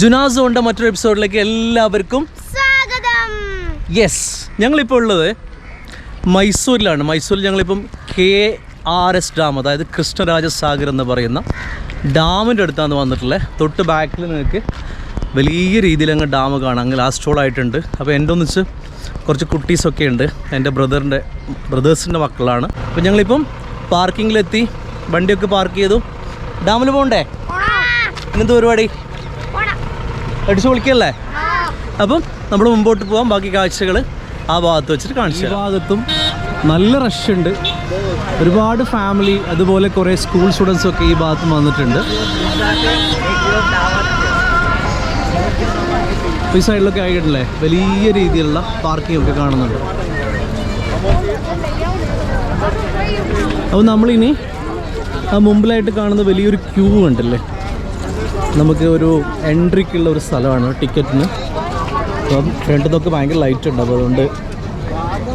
ജുനാസോന്റെ മറ്റൊരു എപ്പിസോഡിലേക്ക് എല്ലാവർക്കും സ്വാഗതം. യെസ് ഞങ്ങളിപ്പോൾ ഉള്ളത് മൈസൂരിലാണ്. മൈസൂരിൽ ഞങ്ങളിപ്പം കെ ആർ എസ് ഡാം അതായത് കൃഷ്ണരാജസാഗർ എന്ന് പറയുന്ന ഡാമിന്റെ അടുത്താണ് വന്നിട്ടുള്ളത്. തൊട്ട് ബാക്കിൽ നിങ്ങൾക്ക് വലിയ രീതിയിൽ അങ്ങ് ഡാം കാണാം. അങ്ങ് ലാസ്റ്റ് ഹോൾ ആയിട്ടുണ്ട്. അപ്പോൾ എന്റെ ഒന്നിച്ച് കുറച്ച് കുട്ടീസൊക്കെ ഉണ്ട്. എന്റെ ബ്രദറിന്റെ ബ്രദേഴ്സിന്റെ മക്കളാണ്. അപ്പോൾ ഞങ്ങളിപ്പം പാർക്കിങ്ങിലെത്തി വണ്ടിയൊക്കെ പാർക്ക് ചെയ്തു. ഡാമിൽ പോകണ്ടേ ഇന്നത്തെ പരിപാടി? അടിച്ചു പൊളിക്കല്ലേ? അപ്പം നമ്മൾ മുമ്പോട്ട് പോകാം ബാക്കി കാഴ്ചകൾ ആ ഭാഗത്ത് വെച്ചിട്ട് കാണിച്ചു ഈ ഭാഗത്തും നല്ല റഷ് ഉണ്ട്. ഒരുപാട് ഫാമിലി അതുപോലെ കുറേ സ്കൂൾ സ്റ്റുഡൻസ് ഒക്കെ ഈ ഭാഗത്ത് വന്നിട്ടുണ്ട്. ഈ സൈഡിലൊക്കെ ആയിട്ടില്ലേ? വലിയ രീതിയിലുള്ള പാർക്കിംഗ് ഒക്കെ കാണുന്നുണ്ട്. അപ്പോൾ നമ്മളിനി ആ മുമ്പിലായിട്ട് കാണുന്ന വലിയൊരു ക്യൂ ഉണ്ടല്ലേ? നമുക്ക് ഒരു എൻട്രിക്കുള്ള ഒരു സ്ഥലമാണ് ടിക്കറ്റിന്. അപ്പം ഫ്രണ്ട് നിന്നൊക്കെ ഭയങ്കര ലൈറ്റ് ഉണ്ട്. അപ്പോൾ അതുകൊണ്ട്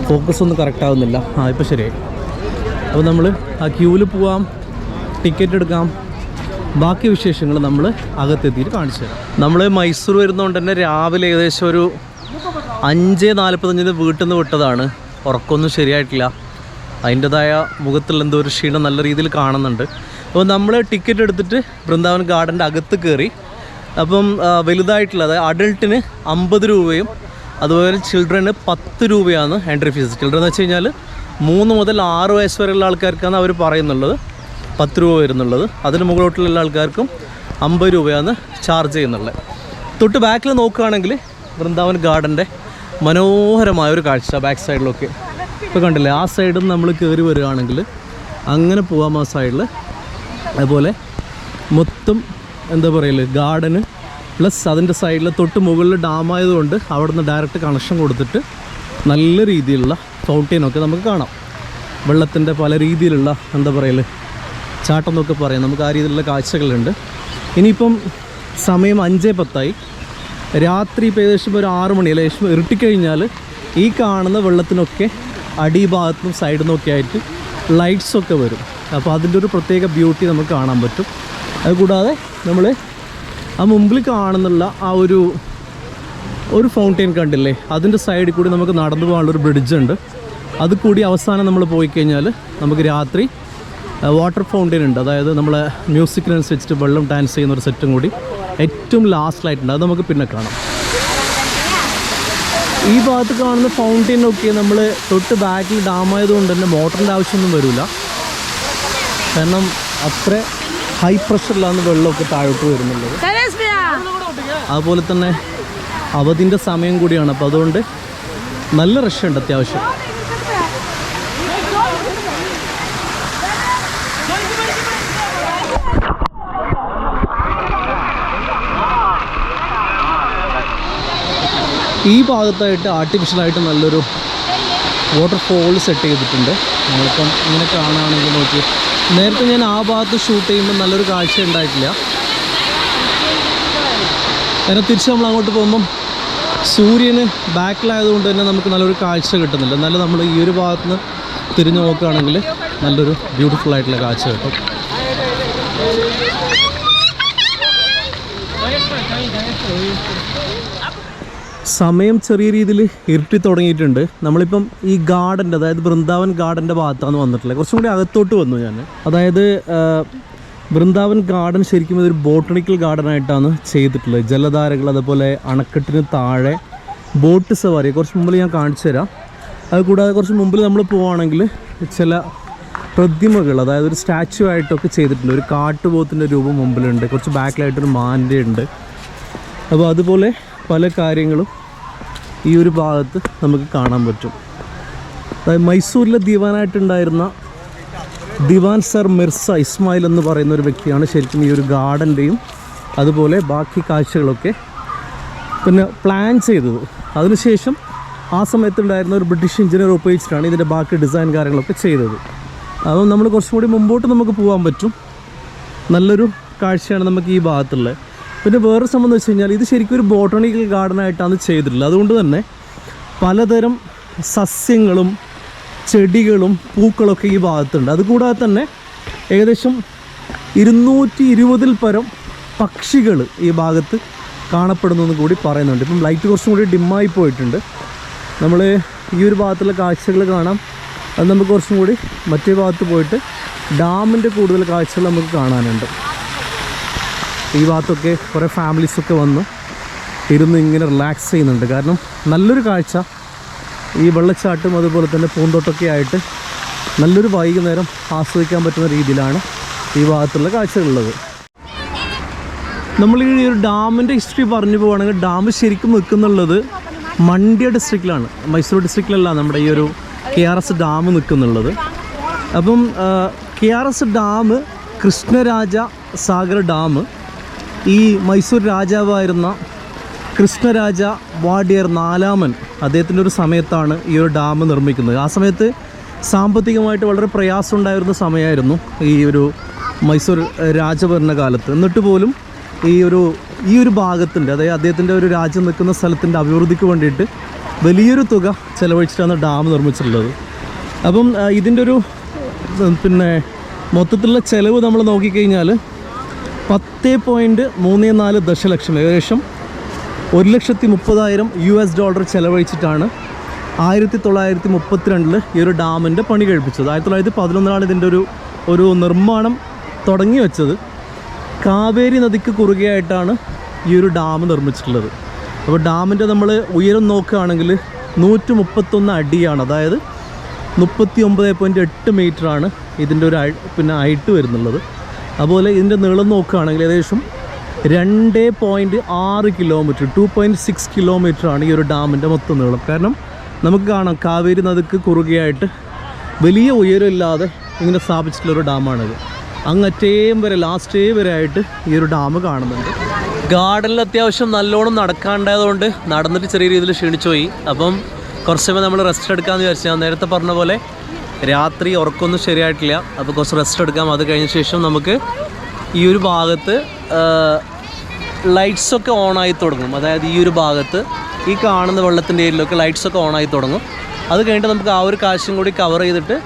ഫോക്കസ് ഒന്നും കറക്റ്റ് ആവുന്നില്ല. ആ ഇപ്പോൾ ശരിയായി അപ്പോൾ നമ്മൾ ആ ക്യൂവിൽ പോവാം. ടിക്കറ്റ് എടുക്കാം. ബാക്കി വിശേഷങ്ങൾ നമ്മൾ അകത്തെത്തിയിട്ട് കാണിച്ചു തരാം. നമ്മൾ മൈസൂർ വരുന്നതുകൊണ്ട് തന്നെ രാവിലെ ഏകദേശം ഒരു അഞ്ച് നാൽപ്പത്തഞ്ചിന് വീട്ടിൽ നിന്ന് വിട്ടതാണ്. ഉറക്കമൊന്നും ശരിയായിട്ടില്ല. അതിന്റെതായ മുഖത്തുള്ള എന്തോ ഒരു ക്ഷീണം നല്ല രീതിയിൽ കാണുന്നുണ്ട്. അപ്പോൾ നമ്മൾ ടിക്കറ്റ് എടുത്തിട്ട് വൃന്ദാവൻ ഗാർഡന്റെ അകത്ത് കയറി. അപ്പം വലുതായിട്ടുള്ള അതായത് അഡൾട്ടിന് അമ്പത് രൂപയും അതുപോലെ ചിൽഡ്രന് പത്ത് രൂപയാണ് എൻട്രി ഫീസ് ചിൽഡ്രൻ എന്ന് വെച്ച് കഴിഞ്ഞാൽ മൂന്ന് മുതൽ ആറ് വയസ്സ് വരെയുള്ള ആൾക്കാർക്കാണ് അവർ പറയുന്നുള്ളത്. പത്ത് രൂപ വരുന്നുള്ളത്. അതിന് മുകളിലോട്ടുള്ള ആൾക്കാർക്കും അമ്പത് രൂപയാണ് ചാർജ് ചെയ്യുന്നുള്ളത്. തൊട്ട് ബാക്കിൽ നോക്കുകയാണെങ്കിൽ വൃന്ദാവൻ ഗാർഡന്റെ മനോഹരമായ ഒരു കാഴ്ച ബാക്ക് സൈഡിലൊക്കെ ഇപ്പോൾ കണ്ടില്ലേ ആ സൈഡിൽ നമ്മൾ കയറി വരികയാണെങ്കിൽ അങ്ങനെ പോകാം ആ സൈഡിൽ അതുപോലെ മൊത്തം എന്താ പറയൽ ഗാർഡന് പ്ലസ് അതിന്റെ സൈഡിൽ തൊട്ട് മുകളിൽ ഡാമായതുകൊണ്ട് അവിടെ നിന്ന് ഡയറക്റ്റ് കണക്ഷൻ കൊടുത്തിട്ട് നല്ല രീതിയിലുള്ള ഫൗണ്ടെയിനൊക്കെ നമുക്ക് കാണാം. വെള്ളത്തിന്റെ പല രീതിയിലുള്ള എന്താ പറയൽ ചാട്ടം എന്നൊക്കെ പറയാം. നമുക്ക് ആ രീതിയിലുള്ള കാഴ്ചകളുണ്ട്. ഇനിയിപ്പം സമയം അഞ്ചേ പത്തായി. രാത്രി ഇപ്പോൾ ഏകദേശം ഒരു ആറ് മണി അല്ലെ? ഏകദേശം ഇരുട്ടിക്കഴിഞ്ഞാൽ ഈ കാണുന്ന വെള്ളത്തിനൊക്കെ അടിഭാഗത്തും സൈഡിൽ നിന്നൊക്കെ ആയിട്ട് ലൈറ്റ്സൊക്കെ വരും. അപ്പോൾ അതിന്റെ ഒരു പ്രത്യേക ബ്യൂട്ടി നമുക്ക് കാണാൻ പറ്റും. അതുകൂടാതെ നമ്മൾ ആ മുമ്പിൽ കാണുന്നുള്ള ആ ഒരു ഒരു ഫൗണ്ടെയിൻ കണ്ടില്ലേ? അതിന്റെ സൈഡിൽ കൂടി നമുക്ക് നടന്നു പോകാനുള്ള ഒരു ബ്രിഡ്ജ് ഉണ്ട്. അത് കൂടി അവസാനം നമ്മൾ പോയി കഴിഞ്ഞാൽ നമുക്ക് രാത്രി വാട്ടർ ഫൗണ്ടെയിൻ ഉണ്ട്. അതായത് നമ്മൾ മ്യൂസിക്കിനനുസരിച്ചിട്ട് വെള്ളം ഡാൻസ് ചെയ്യുന്ന ഒരു സെറ്റും കൂടി ഏറ്റവും ലാസ്റ്റിലായിട്ടുണ്ട് അത് നമുക്ക് പിന്നെ കാണാം. ഈ ഭാഗത്ത് കാണുന്ന ഫൗണ്ടെയിനൊക്കെ നമ്മൾ തൊട്ട് ബാക്കിൽ ഡാം ആയതുകൊണ്ട് തന്നെ മോട്ടറിന്റെ ആവശ്യമൊന്നും വരില്ല കാരണം അത്ര ഹൈ പ്രഷറിലാണ് വെള്ളമൊക്കെ താഴോട്ട് വരുന്നുള്ളത്. അതുപോലെ തന്നെ അവധിന്റെ സമയം കൂടിയാണ്. അപ്പോൾ അതുകൊണ്ട് നല്ല റഷ് ഉണ്ട് അത്യാവശ്യം. ഈ ഭാഗത്തായിട്ട് ആർട്ടിഫിഷ്യലായിട്ട് നല്ലൊരു വാട്ടർഫോൾ സെറ്റ് ചെയ്തിട്ടുണ്ട്. നമ്മളിപ്പം ഇങ്ങനെ കാണുകയാണെങ്കിൽ നോക്കി നേരത്തെ ഞാൻ ആ ഭാഗത്ത് ഷൂട്ട് ചെയ്യുമ്പോൾ നല്ലൊരു കാഴ്ച ഉണ്ടായിട്ടില്ല. നേരെ തിരിച്ച് നമ്മൾ അങ്ങോട്ട് പോകുമ്പം സൂര്യന് ബാക്കിലായതുകൊണ്ട് തന്നെ നമുക്ക് നല്ലൊരു കാഴ്ച കിട്ടുന്നില്ല. എന്നാലും നമ്മൾ ഈ ഒരു ഭാഗത്ത് നിന്ന് തിരിഞ്ഞു നോക്കുകയാണെങ്കിൽ നല്ലൊരു ബ്യൂട്ടിഫുൾ ആയിട്ടുള്ള കാഴ്ച കിട്ടും. സമയം ചെറിയ രീതിയിൽ ഇരുട്ടി തുടങ്ങിയിട്ടുണ്ട്. നമ്മളിപ്പം ഈ ഗാർഡന്റെ അതായത് വൃന്ദാവൻ ഗാർഡന്റെ ഭാഗത്താണ് വന്നിട്ടുള്ളത്. കുറച്ചും കൂടി അകത്തോട്ട് വന്നു ഞാൻ. അതായത് വൃന്ദാവൻ ഗാർഡൻ ശരിക്കും ഇതൊരു ബോട്ടണിക്കൽ ഗാർഡൻ ആയിട്ടാണ് ചെയ്തിട്ടുള്ളത്. ജലധാരകൾ അതുപോലെ അണക്കെട്ടിന് താഴെ ബോട്ട് സവാരി. കുറച്ച് മുമ്പിൽ ഞാൻ കാണിച്ചു തരാം. അത് കൂടാതെ കുറച്ച് മുമ്പിൽ നമ്മൾ പോവുകയാണെങ്കിൽ ചില പ്രതിമകൾ അതായത് ഒരു സ്റ്റാച്ചു ആയിട്ടൊക്കെ ചെയ്തിട്ടുണ്ട്. ഒരു കാട്ടുപോത്തിന്റെ രൂപം മുമ്പിലുണ്ട്. കുറച്ച് ബാക്കിലായിട്ടൊരു മാന്റെ ഉണ്ട് അപ്പോൾ അതുപോലെ പല കാര്യങ്ങളും ഈ ഒരു ഭാഗത്ത് നമുക്ക് കാണാൻ പറ്റും. അതായത് മൈസൂരിലെ ദിവാനായിട്ടുണ്ടായിരുന്ന ദിവാൻ സർ മിർസ ഇസ്മായിൽ എന്ന് പറയുന്ന ഒരു വ്യക്തിയാണ് ശരിക്കും ഈ ഒരു ഗാർഡന്റെയും അതുപോലെ ബാക്കി കാഴ്ചകളൊക്കെ പിന്നെ പ്ലാൻ ചെയ്തത്. അതിനുശേഷം ആ സമയത്തുണ്ടായിരുന്ന ഒരു ബ്രിട്ടീഷ് എഞ്ചിനീയർ ഉപയോഗിച്ചിട്ടാണ് ഇതിന്റെ ബാക്കി ഡിസൈൻ കാര്യങ്ങളൊക്കെ ചെയ്തത്. അപ്പം നമ്മൾ കുറച്ചും കൂടി മുമ്പോട്ട് നമുക്ക് പോകാൻ പറ്റും. നല്ലൊരു കാഴ്ചയാണ് നമുക്ക് ഈ ഭാഗത്തുള്ളത്. പിന്നെ വേറെ സംബന്ധം വെച്ച് കഴിഞ്ഞാൽ ഇത് ശരിക്കും ഒരു ബോട്ടണിക്കൽ ഗാർഡൻ ആയിട്ടാണ് ചെയ്തിട്ടുള്ളത്. അതുകൊണ്ട് തന്നെ പലതരം സസ്യങ്ങളും ചെടികളും പൂക്കളൊക്കെ ഈ ഭാഗത്തുണ്ട്. അതുകൂടാതെ തന്നെ ഏകദേശം ഇരുന്നൂറ്റി ഇരുപതിൽ പരം പക്ഷികൾ ഈ ഭാഗത്ത് കാണപ്പെടുന്നു എന്ന് കൂടി പറയുന്നുണ്ട്. ഇപ്പം ലൈറ്റ് കുറച്ചും കൂടി ഡിമ്മായി പോയിട്ടുണ്ട്. നമ്മൾ ഈ ഒരു ഭാഗത്തുള്ള കാഴ്ചകൾ കാണാം. അത് നമുക്ക് കുറച്ചും കൂടി മറ്റേ ഭാഗത്ത് പോയിട്ട് ഡാമിന്റെ കൂടുതൽ കാഴ്ചകൾ നമുക്ക് കാണാനുണ്ട്. ഈ ഭാഗത്തൊക്കെ കുറേ ഫാമിലീസൊക്കെ വന്ന്. ഇരുന്ന് ഇങ്ങനെ റിലാക്സ് ചെയ്യുന്നുണ്ട്. കാരണം നല്ലൊരു കാഴ്ച. ഈ വെള്ളച്ചാട്ടും അതുപോലെ തന്നെ പൂന്തോട്ടമൊക്കെ ആയിട്ട് നല്ലൊരു വൈകുന്നേരം ആസ്വദിക്കാൻ പറ്റുന്ന രീതിയിലാണ് ഈ ഭാഗത്തുള്ള കാഴ്ചകളുള്ളത്. നമ്മൾ ഈ ഒരു ഡാമിന്റെ ഹിസ്റ്ററി പറഞ്ഞു പോവുകയാണെങ്കിൽ ഡാം ശരിക്കും നിൽക്കുന്നുള്ളത് മണ്ഡ്യ ഡിസ്ട്രിക്റ്റിലാണ് മൈസൂർ ഡിസ്ട്രിക്റ്റിലല്ല നമ്മുടെ ഈ ഒരു കെ ആർ എസ് ഡാം നിൽക്കുന്നുള്ളത്. അപ്പം K R S dam Krishnaraja Sagar dam ഈ മൈസൂർ രാജാവായിരുന്ന കൃഷ്ണരാജ വാഡിയർ നാലാമൻ അദ്ദേഹത്തിന്റെ ഒരു സമയത്താണ് ഈ ഒരു ഡാം നിർമ്മിക്കുന്നത്. ആ സമയത്ത് സാമ്പത്തികമായിട്ട് വളരെ പ്രയാസം ഉണ്ടായിരുന്ന സമയമായിരുന്നു ഈ ഒരു മൈസൂർ രാജഭരണകാലത്ത്. എന്നിട്ട് പോലും ഈ ഒരു ഈ ഒരു ഭാഗത്തിന്റെ അതായത് അദ്ദേഹത്തിന്റെ ഒരു രാജ്യം നിൽക്കുന്ന സ്ഥലത്തിന്റെ അഭിവൃദ്ധിക്ക് വേണ്ടിയിട്ട് വലിയൊരു തുക ചെലവഴിച്ചിട്ടാണ് ഡാം നിർമ്മിച്ചിട്ടുള്ളത്. അപ്പം ഇതിന്റെ ഒരു പിന്നെ മൊത്തത്തിലുള്ള ചിലവ് നമ്മൾ നോക്കിക്കഴിഞ്ഞാൽ പത്ത് പോയിന്റ് മൂന്ന് നാല് ദശലക്ഷം ഏകദേശം ഒരു ലക്ഷത്തി മുപ്പതായിരം യു എസ് ഡോളർ ചെലവഴിച്ചിട്ടാണ് ആയിരത്തി തൊള്ളായിരത്തി മുപ്പത്തിരണ്ടിൽ ഈ ഒരു ഡാമിന്റെ പണി കഴിപ്പിച്ചത്. ആയിരത്തി തൊള്ളായിരത്തി പതിനൊന്നിലാണ് ഇതിന്റെ ഒരു ഒരു നിർമ്മാണം തുടങ്ങി വെച്ചത്. കാവേരി നദിക്ക് കുറുകെയായിട്ടാണ് ഈ ഒരു ഡാം നിർമ്മിച്ചിട്ടുള്ളത്. അപ്പോൾ ഡാമിന്റെ നമ്മൾ ഉയരം നോക്കുകയാണെങ്കിൽ നൂറ്റി മുപ്പത്തൊന്ന് അടിയാണ്. അതായത് മുപ്പത്തി ഒമ്പത് പോയിന്റ് എട്ട് മീറ്ററാണ് ഇതിന്റെ ഒരു പിന്നെ ഹൈറ്റ് വരുന്നുള്ളത്. അതുപോലെ ഇതിന്റെ നീളം നോക്കുകയാണെങ്കിൽ ഏകദേശം രണ്ട് പോയിന്റ് ആറ് കിലോമീറ്റർ ടു പോയിന്റ് സിക്സ് കിലോമീറ്ററാണ് ഈ ഒരു ഡാമിന്റെ മൊത്തം നീളം. കാരണം നമുക്ക് കാണാം കാവേരി നദിക്ക് കുറുകയായിട്ട് വലിയ ഉയരമില്ലാതെ ഇങ്ങനെ സ്ഥാപിച്ചിട്ടുള്ളൊരു ഡാമാണിത്. അങ്ങറ്റേം വരെ ലാസ്റ്റേ വരെ ആയിട്ട് ഈ ഒരു ഡാം കാണുന്നുണ്ട്. ഗാർഡനിൽ അത്യാവശ്യം നല്ലോണം നടക്കാണ്ടായതുകൊണ്ട് നടന്നിട്ട് ചെറിയ രീതിയിൽ ക്ഷീണിച്ചു പോയി അപ്പം കുറച്ച് സമയം നമ്മൾ റെസ്റ്റ് എടുക്കാമെന്ന് വിചാരിച്ചു ഞാൻ നേരത്തെ പറഞ്ഞ പോലെ രാത്രി ഉറക്കമൊന്നും ശരിയായിട്ടില്ല. അപ്പോൾ കുറച്ച് റെസ്റ്റ് എടുക്കാം. അത് കഴിഞ്ഞ ശേഷം നമുക്ക് ഈ ഒരു ഭാഗത്ത് ലൈറ്റ്സൊക്കെ ഓണായി തുടങ്ങും. അതായത് ഈ ഒരു ഭാഗത്ത് ഈ കാണുന്ന വെള്ളത്തിന്റെ ഏരിയയിലൊക്കെ ലൈറ്റ്സൊക്കെ ഓണായി തുടങ്ങും. അത് കഴിഞ്ഞിട്ട് നമുക്ക് ആ ഒരു കാശും കൂടി കവർ ചെയ്തിട്ട്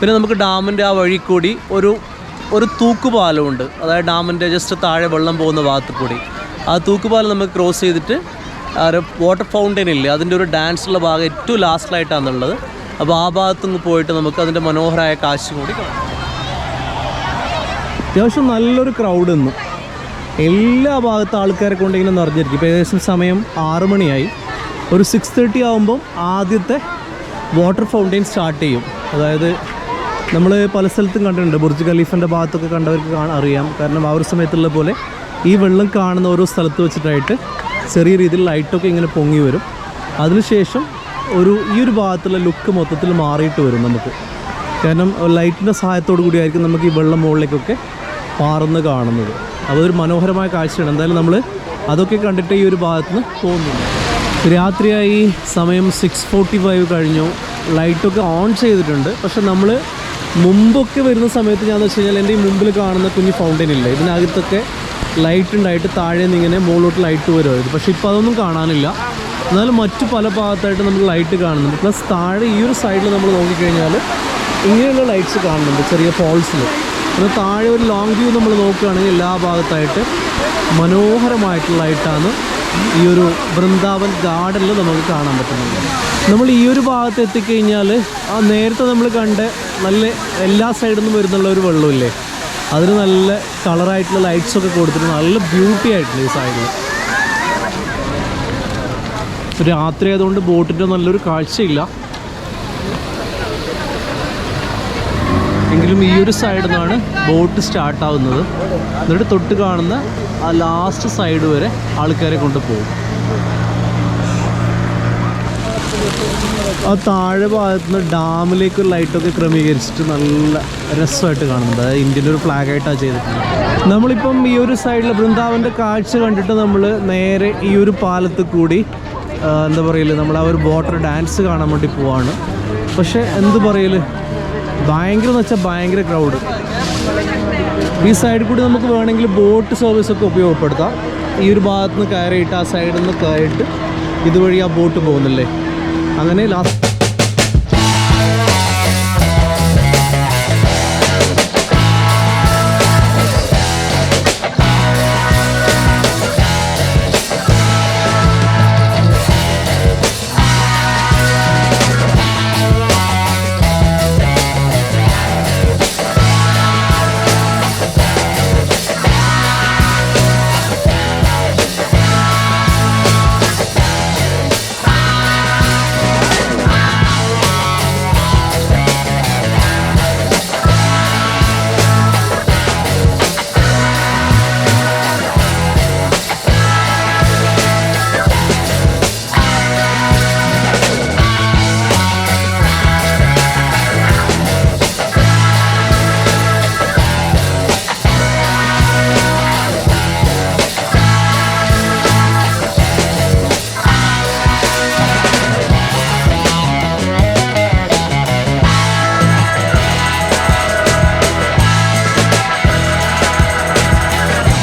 പിന്നെ നമുക്ക് ഡാമിന്റെ ആ വഴി കൂടി ഒരു ഒരു തൂക്കുപാലമുണ്ട്. അതായത് ഡാമിന്റെ ജസ്റ്റ് താഴെ വെള്ളം പോകുന്ന ഭാഗത്ത് കൂടി. ആ തൂക്കുപാലം നമുക്ക് ക്രോസ് ചെയ്തിട്ട് ഒരു വാട്ടർ ഫൗണ്ടൈൻ ഇല്ലേ അതിന്റെ ഒരു ഡാൻസുള്ള ഭാഗം ഏറ്റവും ലാസ്റ്റിലായിട്ടാണുള്ളത് അപ്പോൾ ആ ഭാഗത്തുനിന്ന് പോയിട്ട് നമുക്ക് അതിന്റെ മനോഹരമായ കാശ് കൂടി കാണാം. അത്യാവശ്യം നല്ലൊരു ക്രൗഡ് ഇന്ന്. എല്ലാ ഭാഗത്ത് ആൾക്കാരെ കൊണ്ട് ഇങ്ങനെ നിറഞ്ഞിരിക്കും. ഇപ്പോൾ ഏകദേശം സമയം ആറ് മണിയായി. ഒരു സിക്സ് തേർട്ടി ആകുമ്പം ആദ്യത്തെ വാട്ടർ ഫൗണ്ടെയിൻ സ്റ്റാർട്ട് ചെയ്യും. അതായത് നമ്മൾ പല സ്ഥലത്തും കണ്ടിട്ടുണ്ട്. ബുർജ് ഖലീഫിന്റെ ഭാഗത്തൊക്കെ കണ്ടവർക്ക് കാണാൻ അറിയാം. കാരണം ആ ഒരു സമയത്തുള്ള പോലെ ഈ വെള്ളം കാണുന്ന ഓരോ സ്ഥലത്ത് വെച്ചിട്ടായിട്ട് ചെറിയ രീതിയിൽ ലൈറ്റൊക്കെ ഇങ്ങനെ പൊങ്ങി വരും. അതിനുശേഷം ഒരു ഈ ഒരു ഭാഗത്തുള്ള ലുക്ക് മൊത്തത്തിൽ മാറിയിട്ട് വരും നമുക്ക്. കാരണം ലൈറ്റിന്റെ സഹായത്തോടു കൂടിയായിരിക്കും നമുക്ക് ഈ വെള്ളം മുകളിലേക്കൊക്കെ പാറുന്ന കാണുന്നത്. അതൊരു മനോഹരമായ കാഴ്ചയാണ്. എന്തായാലും നമ്മൾ അതൊക്കെ കണ്ടിട്ട് ഈ ഒരു ഭാഗത്ത് നിന്ന് പോകുന്നുണ്ട് രാത്രിയായി സമയം സിക്സ് ഫോർട്ടി ഫൈവ് കഴിഞ്ഞു ലൈറ്റൊക്കെ ഓൺ ചെയ്തിട്ടുണ്ട്. പക്ഷെ നമ്മൾ മുമ്പൊക്കെ വരുന്ന സമയത്ത് ഞാൻ വെച്ച് കഴിഞ്ഞാൽ എന്റെ ഈ മുമ്പിൽ കാണുന്ന കുഞ്ഞ് ഫൗണ്ടൈൻ ഇല്ല ഇതിനകത്തൊക്കെ ലൈറ്റ് ഉണ്ടായിട്ട് താഴെ നിന്ന് ഇങ്ങനെ മുകളിലോട്ട് ലൈറ്റ് വരുമായിരുന്നു പക്ഷേ ഇപ്പോൾ അതൊന്നും കാണാനില്ല. എന്നാലും മറ്റു പല ഭാഗത്തായിട്ട് നമ്മൾ ലൈറ്റ് കാണുന്നുണ്ട്. പ്ലസ് താഴെ ഈ ഒരു സൈഡിൽ നമ്മൾ നോക്കിക്കഴിഞ്ഞാൽ ഇങ്ങനെയുള്ള ലൈറ്റ്സ് കാണുന്നുണ്ട് ചെറിയ ഫോൾസിൽ പിന്നെ താഴെ ഒരു ലോങ് വ്യൂ നമ്മൾ നോക്കുകയാണെങ്കിൽ എല്ലാ ഭാഗത്തായിട്ട് മനോഹരമായിട്ടുള്ള ലൈറ്റാണ് ഈ ഒരു വൃന്ദാവൻ ഗാർഡനിൽ നമുക്ക് കാണാൻ പറ്റുന്നത്. നമ്മൾ ഈ ഒരു ഭാഗത്ത് എത്തിക്കഴിഞ്ഞാൽ ആ നേരത്തെ നമ്മൾ കണ്ട നല്ല എല്ലാ സൈഡിൽ നിന്നും വരുന്നുള്ള ഒരു വെള്ളമില്ലേ? അതിന് നല്ല കളറായിട്ടുള്ള ലൈറ്റ്സൊക്കെ കൊടുത്തിട്ട് നല്ല ബ്യൂട്ടി ആയിട്ടുണ്ട് ഈ സൈഡിൽ രാത്രി ആയതുകൊണ്ട് ബോട്ടിന്റെ നല്ലൊരു കാഴ്ചയില്ല. എങ്കിലും ഈ ഒരു സൈഡിൽ നിന്നാണ് ബോട്ട് സ്റ്റാർട്ട് ആവുന്നത്. എന്നിട്ട് തൊട്ട് കാണുന്ന ആ ലാസ്റ്റ് സൈഡ് വരെ ആൾക്കാരെ കൊണ്ടുപോകും ആ താഴെ ഭാഗത്ത് നിന്ന് ഡാമിലേക്ക് ഒരു ലൈറ്റൊക്കെ ക്രമീകരിച്ചിട്ട് നല്ല രസമായിട്ട് കാണുന്നത് അതായത് ഇന്ത്യന്റെ ഒരു ഫ്ലാഗ് ആയിട്ടാണ് ചെയ്തിട്ടുള്ളത്. നമ്മളിപ്പം ഈ ഒരു സൈഡിൽ വൃന്ദാവന്റെ കാഴ്ച കണ്ടിട്ട് നമ്മൾ നേരെ ഈ ഒരു പാലത്ത് കൂടി എന്താ പറയൽ? നമ്മൾ ആ ഒരു ബോട്ടർ ഡാൻസ് കാണാൻ വേണ്ടി പോവാണ്. പക്ഷേ എന്ത് പറയൽ? ഭയങ്കര എന്ന് വെച്ചാൽ ഭയങ്കര ക്രൗഡ് ഈ സൈഡിൽ കൂടി നമുക്ക് വേണമെങ്കിൽ ബോട്ട് സർവീസ് ഒക്കെ ഉപയോഗപ്പെടുത്താം. ഈ ഒരു ഭാഗത്ത് നിന്ന് കയറിയിട്ട് ആ സൈഡിൽ നിന്ന് കയറിയിട്ട് ഇതുവഴി ആ ബോട്ട് പോകുന്നില്ലേ? അങ്ങനെ ലാസ്റ്റ്